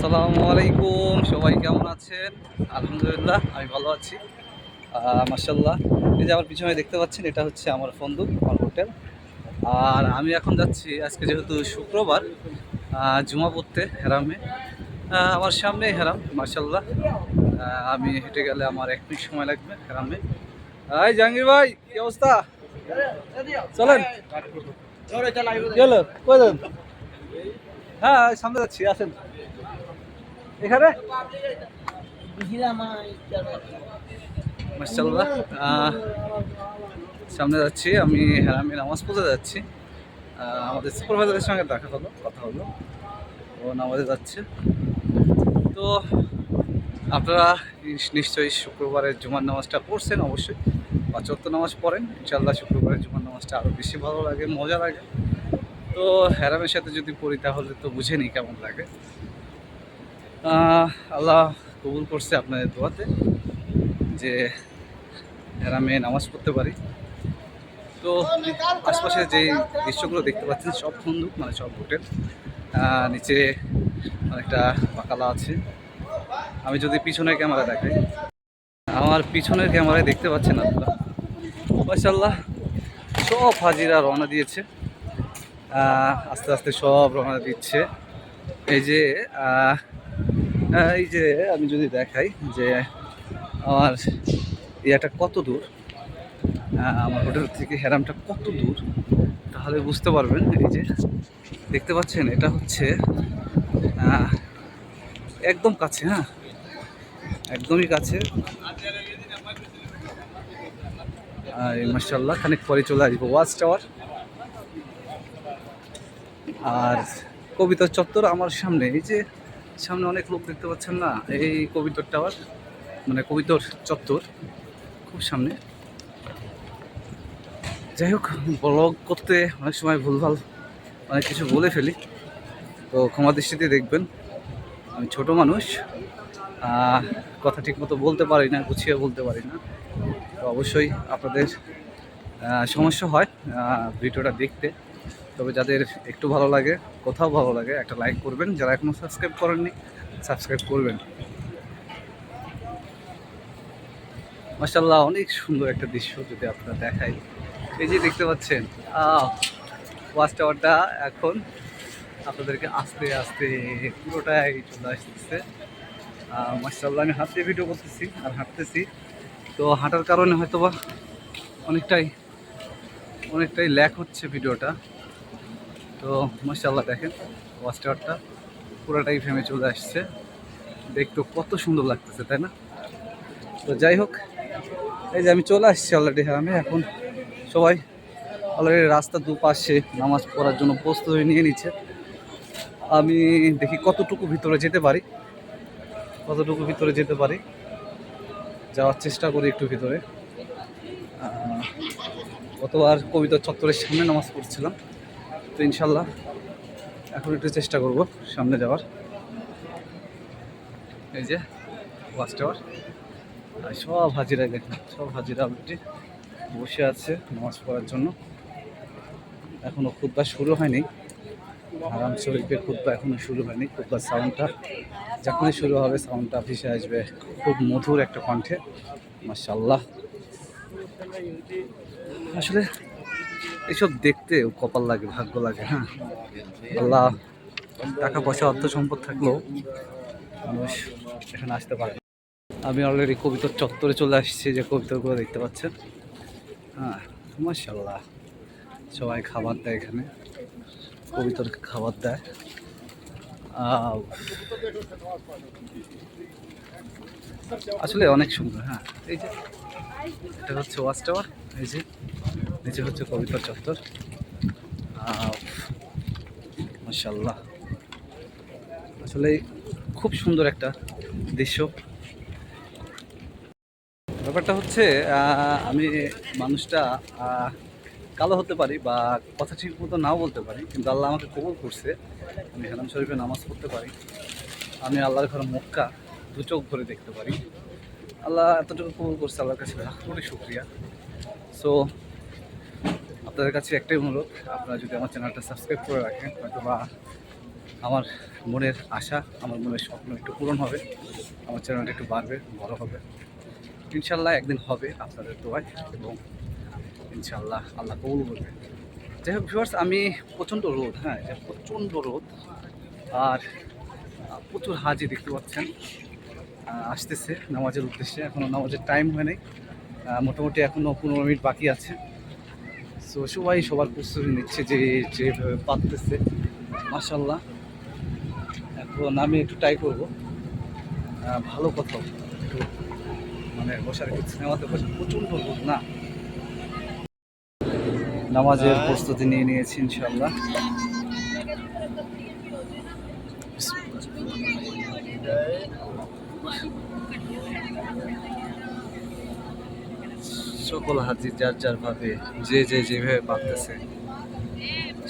আসসালামু আলাইকুম সবাই কেমন আছেন? আলহামদুলিল্লাহ আমি ভালো আছি। মার্শাল্লাহ এই যে আমার পিছনে দেখতে পাচ্ছেন এটা হচ্ছে আমার ফন্দুক আমার হোটেল। আর আমি এখন যাচ্ছি আজকে যেহেতু শুক্রবার জুমা পড়তে হেরামে। আমার সামনে হেরাম মার্শাল্লাহ আমি হেঁটে গেলে আমার এক মিনিট সময় লাগবে হেরামে। এই জাহাঙ্গীর ভাই কি অবস্থা? চলেন। কই হ্যাঁ সামনে যাচ্ছি আসেন। এখানে? সামনে যাচ্ছি, আমি আমি নামাজ পড়তে যাচ্ছি। আমাদের সুপারভাইজারের সঙ্গে দেখা হলো, কথা হলো। ও নামাজে যাচ্ছে। তো আপনারা নিশ্চয়ই শুক্রবারের জুমার নামাজটা পড়ছেন, অবশ্যই। পাঁচক্ত নামাজ পড়েন ইনশাল্লাহ শুক্রবারের জুমার নামাজটা আরও বেশি ভালো লাগে, মজা লাগে। তো হ্যারামের সাথে যদি পড়ি, তাহলে তো বুঝে নিই কেমন লাগে। আল্লাহ কবুল করছে আপনাদের দোয়াতে যে হ্যারামে নামাজ পড়তে পারি। তো আশপাশে যে দৃশ্যগুলো দেখতে পাচ্ছেন, সব বন্দুক মানে সব হোটেল। নিচে অনেকটা বাকালা আছে। আমি যদি পিছনের ক্যামেরা দেখাই, আমার পিছনের ক্যামেরায় দেখতে পাচ্ছেন আপনারা। মাশাল্লাহ সব হাজিরা রওনা দিয়েছে। আস্তে আস্তে সব রওনা দিচ্ছে। এই যে এই যে আমি যদি দেখাই যে আমার ইয়াটা কত দূর আমার হোটেল থেকে হেরামটা কত দূর, তাহলে বুঝতে পারবেন এই যে দেখতে পাচ্ছেন, এটা হচ্ছে একদম কাছে হ্যাঁ? একদমই কাছে। আর মার্শাল্লাহ খানিক পরে চলে আসব, ওয়াচ টাওয়ার। আর কবিতা চত্বর আমার সামনে, এই যে সামনে অনেক লোক দেখতে পাচ্ছেন না, এই কবিতর টাওয়ার মানে কবিতর চত্বর, খুব সামনে। যাই হোক ব্লগ করতে অনেক সময় ভুলভাল অনেক কিছু বলে ফেলি, তো ক্ষমা দৃষ্টিতে দেখবেন, আমি ছোট মানুষ কথা ঠিক মতো বলতে পারি না, গুছিয়ে বলতে পারি না, তো অবশ্যই আপনাদের সমস্যা হয় ভিডিওটা দেখতে। তবে যাদের একটু ভালো লাগে, কোথাও ভালো লাগে, একটা লাইক করবেন। যারা এখনও সাবস্ক্রাইব করেননি সাবস্ক্রাইব করবেন। মাসাল্লাহ অনেক সুন্দর একটা দৃশ্য যদি আপনারা দেখাই। এই যে দেখতে পাচ্ছেন ওয়াচ টাওয়ারটা এখন আপনাদেরকে আস্তে আস্তে পুরোটাই চলে আসতেছে। মাসাল্লাহ আমি হাঁটতে ভিডিও করতেছি আর হাঁটতেছি। তো হাঁটার কারণে হয়তোবা অনেকটাই অনেকটাই ল্যাক হচ্ছে ভিডিওটা তো মাসাল্লাহ দেখেন ওয়াচ টাওয়ারটা পুরোটাই ফেমে চলে আসছে। দেখতে কত সুন্দর লাগতেছে, তাই না? তো যাই হোক, এই যে আমি চলে আসছি অলরেডি আমি এখন সবাই অলরেডি রাস্তা দুপাশে নামাজ পড়ার জন্য প্রস্তুতি নিয়ে নিচ্ছে। আমি দেখি কতটুকু ভিতরে যেতে পারি, কতটুকু ভিতরে যেতে পারি। যাওয়ার চেষ্টা করি একটু ভিতরে। গতবার কবিতা চত্বরের সামনে নামাজ পড়ছিলাম। তো ইনশাল্লাহ এখন একটু চেষ্টা করব সামনে যাওয়ার। এই যে ওয়াচ টাওয়ার আর সব হাজিরা দেখুন, সব হাজিরা অলরেডি বসে আছে নামাজ পড়ার জন্য। এখনও খুদ্া শুরু হয়নি। আরাম শরীফের খুদ্া এখনও শুরু হয়নি। খুদ্ার সাউন্ডটা যখনই শুরু হবে সাউন্ডটা ভেসে আসবে। খুব মধুর একটা কণ্ঠে। মাশাল্লাহ আসলে এসব দেখতে কপাল লাগে, ভাগ্য লাগে হ্যাঁ। আল্লাহ টাকা পয়সা, অর্থ সম্পদ থাকলেও মানুষ এখানে আসতে পারে আমি অলরেডি কবিতার চত্বরে চলে আসছি, যে কবিতাগুলো দেখতে পাচ্ছেন। হ্যাঁ মাশাল্লাহ সবাই খাবার দেয় এখানে। কবিতার খাবার দেয়। আসলে অনেক সুন্দর হ্যাঁ। এই যে, এটা হচ্ছে ওয়াচ টাওয়ার, এই যে। নিচে হচ্ছে কবিতার চত্বর। মাশাল্লাহ আসলে খুব সুন্দর একটা দৃশ্য। ব্যাপারটা হচ্ছে আমি মানুষটা কালো হতে পারি বা কথা ঠিক মতো নাও বলতে পারি, কিন্তু আল্লাহ আমাকে কবুল করছে। আমি হেলাম শরীফে নামাজ পড়তে পারি। আমি আল্লাহর ঘর মক্কা দু চোখ ভরে দেখতে পারি। আল্লাহ এতটুকু কবুল করছে, আল্লাহর কাছে লাখ কোটি শুক্রিয়া। সো আপনাদের কাছে একটাই অনুরোধ, আপনারা যদি আমার চ্যানেলটা সাবস্ক্রাইব করে রাখেন হয়তো বা আমার মনের আশা, আমার মনের স্বপ্ন একটু পূরণ হবে, আমার চ্যানেলটা একটু বাড়বে বড় হবে। ইনশাল্লাহ একদিন হবে আপনাদের দোয়ায় এবং ইনশাল্লাহ আল্লাহ কবুল করবে। যাই হোক ভিউয়ার্স আমি প্রচণ্ড রোদ হ্যাঁ প্রচণ্ড রোদ। আর প্রচুর হাজি দেখতে পাচ্ছেন। আসতেছে নামাজের উদ্দেশ্যে এখনও নামাজের টাইম হয় নাই। মোটামুটি এখনও পনেরো মিনিট বাকি আছে। সো সবাই সবার প্রস্তুতি নিচ্ছে যে যেভাবে পাততেছে মাসাল্লাহ এখন আমি একটু ট্রাই করব। ভালো কথা। একটু মানে বসার একটু সিনেমাতে বসে প্রচণ্ড রোদ না? নামাজের প্রস্তুতি নিয়ে নিয়েছি ইনশাল্লাহ সকল হাজি যার যার ভাবে, যে যে যেভাবে পারতেছে,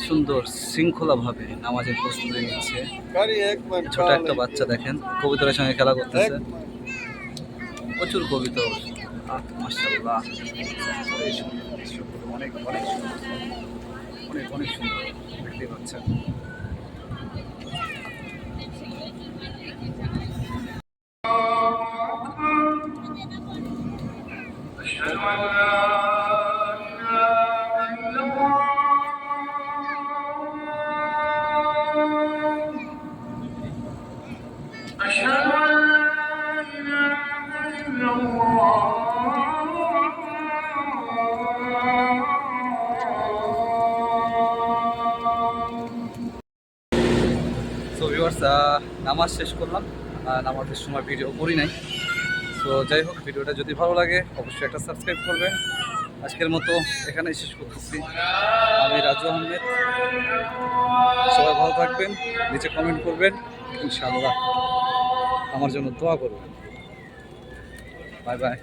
সুন্দর শৃঙ্খলাভাবে নামাজের প্রস্তুতি নিচ্ছে। ছোট একটা বাচ্চা দেখেন কবিতরের সঙ্গে খেলা করতেছে। প্রচুর কবিতর সুন্দর দৃশ্যগুলো অনেক অনেক সুন্দর। অনেক অনেক সুন্দর। দেখতেই পাচ্ছেন। নামাজ শেষ করলাম। নামাজের সময় ভিডিও করি নাই। সো যাই হোক, ভিডিওটা যদি ভালো লাগে, অবশ্যই একটা সাবস্ক্রাইব করবেন। আজকের মতো এখানেই শেষ করতেছি। আমি রাজু আহমেদ। সবাই ভালো থাকবেন, নিচে কমেন্ট করবেন। ইনশাআল্লাহ আমার জন্য দোয়া করবেন। Bye bye